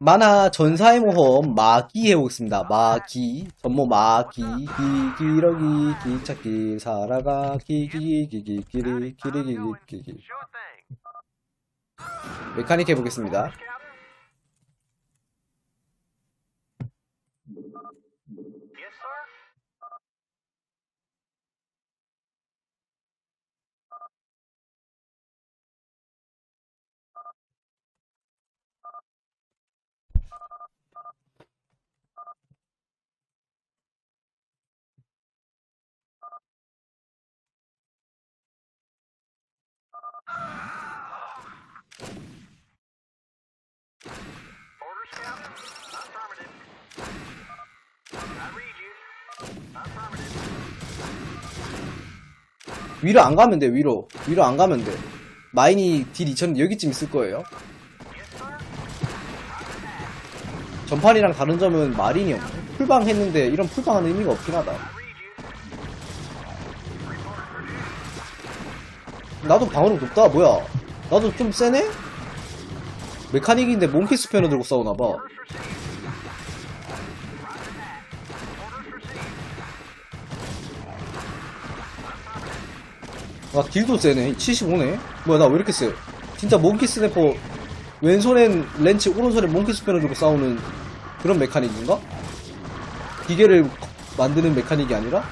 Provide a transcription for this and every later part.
만화 전사의 모험 마기 해보겠습니다. 마기 전모 마기 기 기러기 기찻길 살아가 기기기기 기리 기리기기 기기 메카닉 해보겠습니다. Orders, Captain. Affirmative. I read you. Affirmative. 위로 안 가면 돼 위로 위로 안 가면 돼. 마인이 딜 2000 여기쯤 있을 거예요. 전판이랑 다른 점은 마린이 없네. 풀방 했는데 이런 풀방은 의미가 없긴 하다. 나도 방어력 높다 뭐야 나도 좀 세네? 메카닉인데 몽키 스패너 들고 싸우나봐. 와 딜도 세네 75네 뭐야 나 왜 이렇게 세 진짜 몽키 스냅퍼 왼손엔 렌치 오른손엔 몽키 스패너 들고 싸우는 그런 메카닉인가? 기계를 만드는 메카닉이 아니라?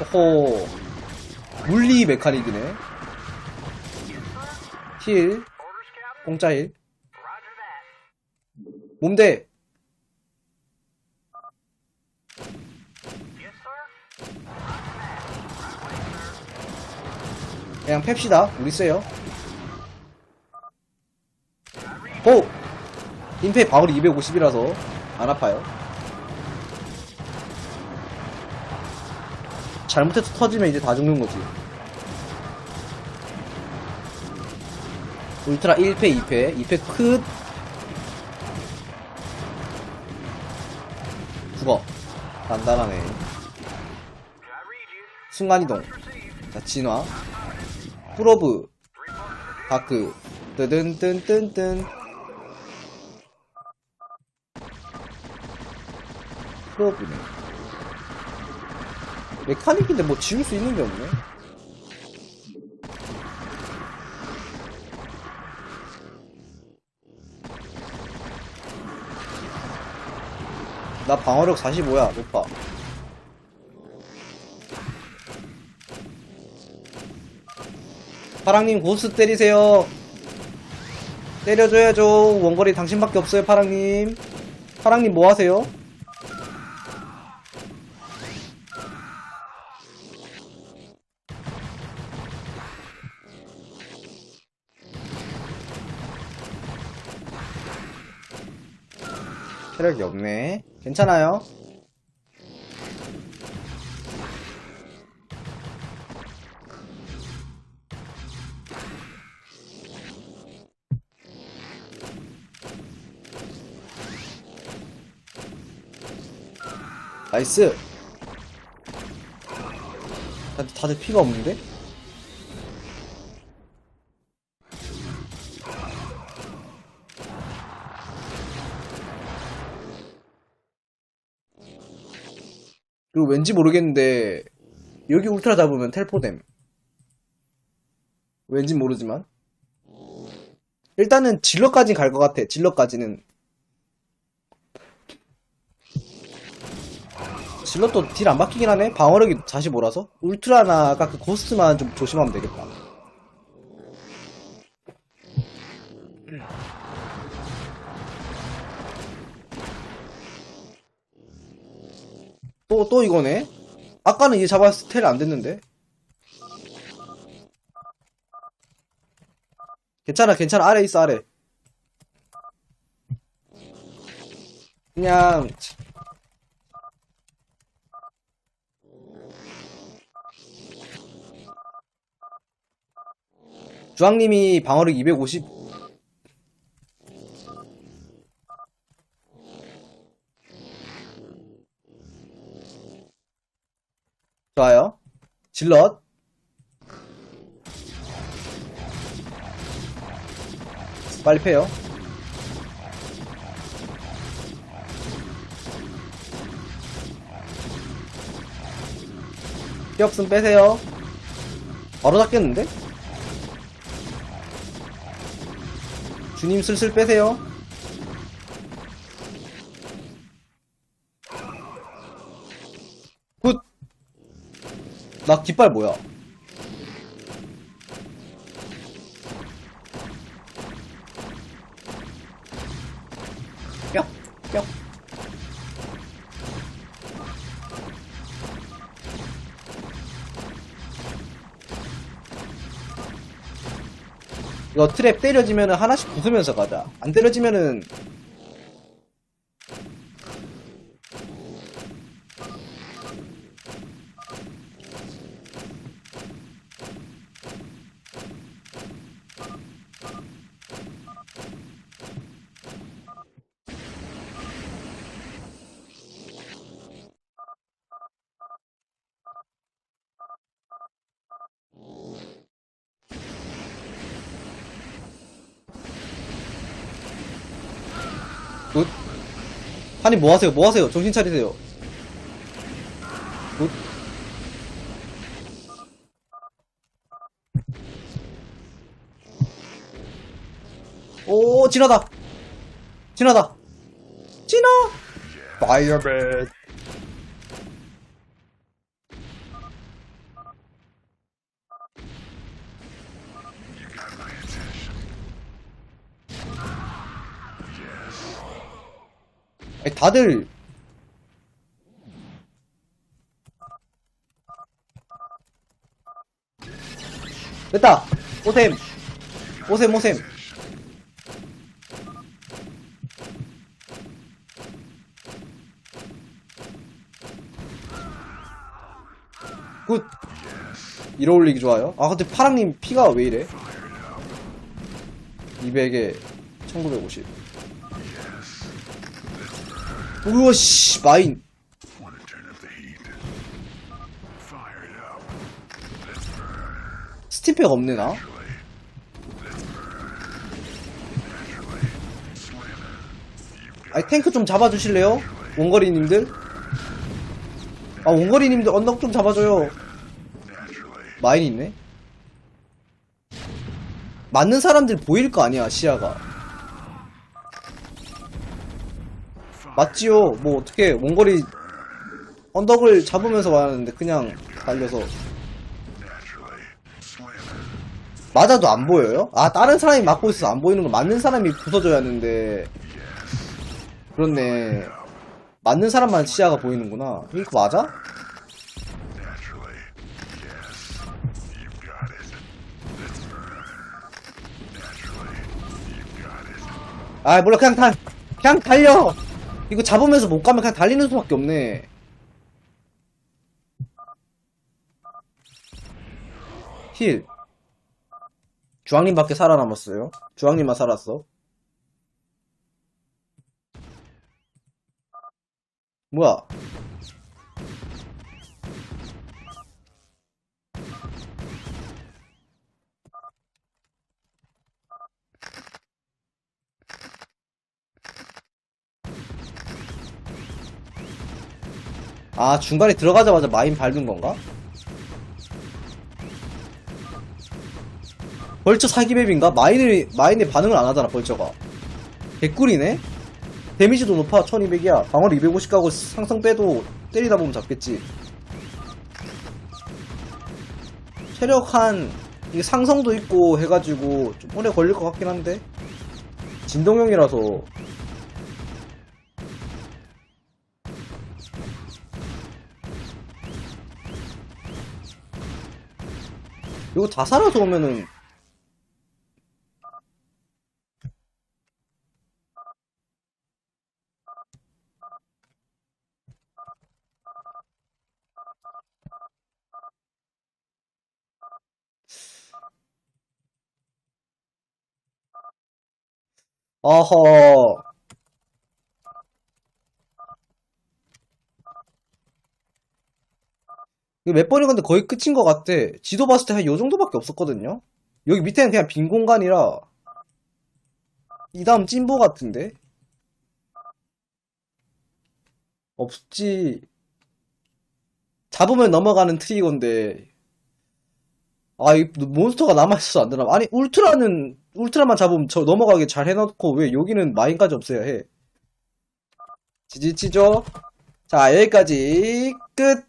어허 물리 메카닉이네 힐. 공짜 힐. 몸대. 그냥 팹시다. 우리 세요. 호! 임페 방울이 250이라서 안 아파요. 잘못해서 터지면 이제 다 죽는 거지. 울트라 1패, 2패, 2패 크 죽어. 단단하네. 순간이동. 자, 진화. 프로브. 다크. 뜨든뜬뜬뜬. 프로브네. 메카닉인데 뭐 지울 수 있는 게 없네. 나 방어력 45야, 높아. 파랑님 고스 때리세요. 때려줘야죠. 원거리 당신밖에 없어요, 파랑님. 파랑님 뭐 하세요? 체력이 없네. 괜찮아요. 나이스. 다들, 다들 피가 없는데? 그리고 왠지 모르겠는데 여기 울트라 잡으면 텔포됨. 왠지 모르지만 일단은 질러까진 갈것 같아. 질러까지는 질럿도 딜 안 바뀌긴 하네? 방어력이 45라서? 울트라나 아까 그 고스트만 좀 조심하면 되겠다. 또, 또 이거네? 아까는 얘 잡았을 텔 안 됐는데? 괜찮아, 괜찮아. 아래 있어, 아래. 그냥, 주황님이 방어력 250. 좋아요. 질럿. 빨리 패요. 띄없음 빼세요. 바로 잡겠는데? 주님 슬슬 빼세요. 나 깃발 뭐야? 뿅! 뿅! 이거 트랩 때려지면은 하나씩 부수면서 가자. 안 때려지면은 굿. 한님 뭐 하세요? 뭐 하세요? 정신 차리세요. 굿. 오, 진하다. 진하다. 진하. 파이어맨. 다들 됐다. 오셈. 오셈 오셈. 굿. 이로 올리기 좋아요. 아 근데 파랑님 피가 왜 이래? 200에 1950 우와 씨 마인. 스팀팩 없네 나? 아니 탱크 좀 잡아주실래요? 원거리님들? 아 원거리님들 언덕 좀 잡아줘요. 마인 있네? 맞는 사람들 보일 거 아니야 시야가 맞지요. 뭐 어떻게 원거리 언덕을 잡으면서 와야 하는데 그냥 달려서. 맞아도 안 보여요? 아 다른 사람이 맞고 있어서 안 보이는 거 맞는 사람이 부서져야 하는데. 그렇네. 맞는 사람만 시야가 보이는구나. 이거 맞아? 아 몰라. 그냥 달 그냥 달려 이거 잡으면서 못 가면 그냥 달리는 수밖에 없네. 힐. 주황님 밖에 살아남았어요. 주황님만 살았어. 뭐야 아 중간에 들어가자마자 마인 밟은 건가? 벌처 사기맵인가? 마인을, 마인에 반응을 안 하잖아, 벌처가. 개꿀이네? 데미지도 높아, 1200이야. 방어를 250 가고 상성 빼도 때리다 보면 잡겠지. 체력 한, 이게 상성도 있고 해가지고 좀 오래 걸릴 것 같긴 한데. 진동형이라서. 이거 다 살아서 오면은. 어허 이거 몇 번이 근데 거의 끝인 것 같아. 지도 봤을 때 한 요 정도밖에 없었거든요. 여기 밑에는 그냥 빈 공간이라 이 다음 찐보 같은데 없지. 잡으면 넘어가는 트리거인데 아, 이 몬스터가 남아있어서 안 되나? 아니, 울트라는, 울트라만 잡으면 저 넘어가게 잘 해놓고, 왜 여기는 마인까지 없어야 해? 지지치죠? 자, 여기까지, 끝!